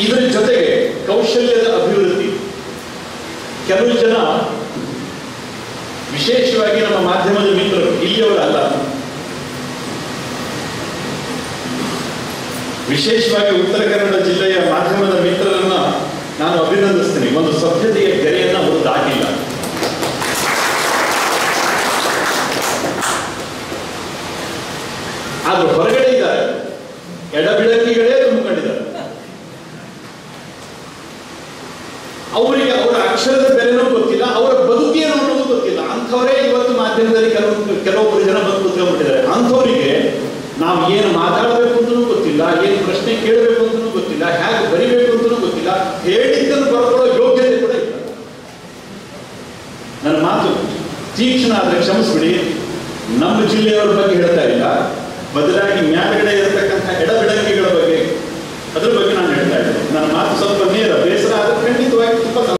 ಇದರ ಜೊತೆಗೆ ಕೌಶಲ್ಯದ ಅಭಿವೃದ್ಧಿ. ಕೆಲವು ಜನ ವಿಶೇಷವಾಗಿ ನಮ್ಮ ಮಾಧ್ಯಮದ ಮಿತ್ರರು, ಇಲ್ಲಿಯವರು ಅಲ್ಲ. ವಿಶೇಷವಾಗಿ ಉತ್ತರ ಕನ್ನಡ ಜಿಲ್ಲೆಯ ಮಾಧ್ಯಮದ ಮಿತ್ರರನ್ನ ನಾನು ಅಭಿನಂದಿಸ್ತೀನಿ. ಒಂದು ಸಭ್ಯತೆಯ ಗೆರೆಯನ್ನ ಅವರು ದಾಟಿಲ್ಲ. ಆದ್ರೆ ಹೊರಗಡೆ ಇದ್ದಾರೆ. ಎಡಬಿಡಂಗಿಗಳೇ ಅವರಿಗೆ ಅವರ ಅಕ್ಷರದ ಬೆಲೆನೂ ಗೊತ್ತಿಲ್ಲ, ಅವರ ಬದುಕೇನು ಅನ್ನೋದು ಗೊತ್ತಿಲ್ಲ. ಅಂಥವರೇ ಇವತ್ತು ಮಾಧ್ಯಮದಲ್ಲಿ ಕೆಲವು ಕೆಲವೊಬ್ಬರು ಜನ ಬಂದು ಕುತ್ಕೊಂಡ್ಬಿಟ್ಟಿದ್ದಾರೆ ಅಂಥವರಿಗೆ ನಾವು ಏನು ಮಾತಾಡಬೇಕು ಅಂತಲೂ ಗೊತ್ತಿಲ್ಲ, ಏನು ಪ್ರಶ್ನೆ ಕೇಳಬೇಕು ಅಂತಲೂ ಗೊತ್ತಿಲ್ಲ, ಹೇಗೆ ಬರಿಬೇಕು ಅಂತಲೂ ಗೊತ್ತಿಲ್ಲ, ಹೇಳಿದ್ದನ್ನು ಬರ್ಕೊಳ್ಳೋ ಯೋಗ್ಯತೆ ಕೂಡ ಇಲ್ಲ. ನನ್ನ ಮಾತು ತೀಕ್ಷ್ಣ ಆದರೆ ಕ್ಷಮಿಸ್ಬಿಡಿ. ನಮ್ಮ ಜಿಲ್ಲೆಯವರ ಬಗ್ಗೆ ಹೇಳ್ತಾ ಇಲ್ಲ. ಬದಲಾಗಿ ಮ್ಯಾಲಗಡೆ ಇರತಕ್ಕಂಥ ಎಡಬಿಡಂಗಿಗಳ ಬಗ್ಗೆ ಅದ್ರ ಬಗ್ಗೆ ನಾನು ಹೇಳ್ತಾ ಇದ್ದೇನೆ ನನ್ನ ಮಾತು ಸ್ವಲ್ಪ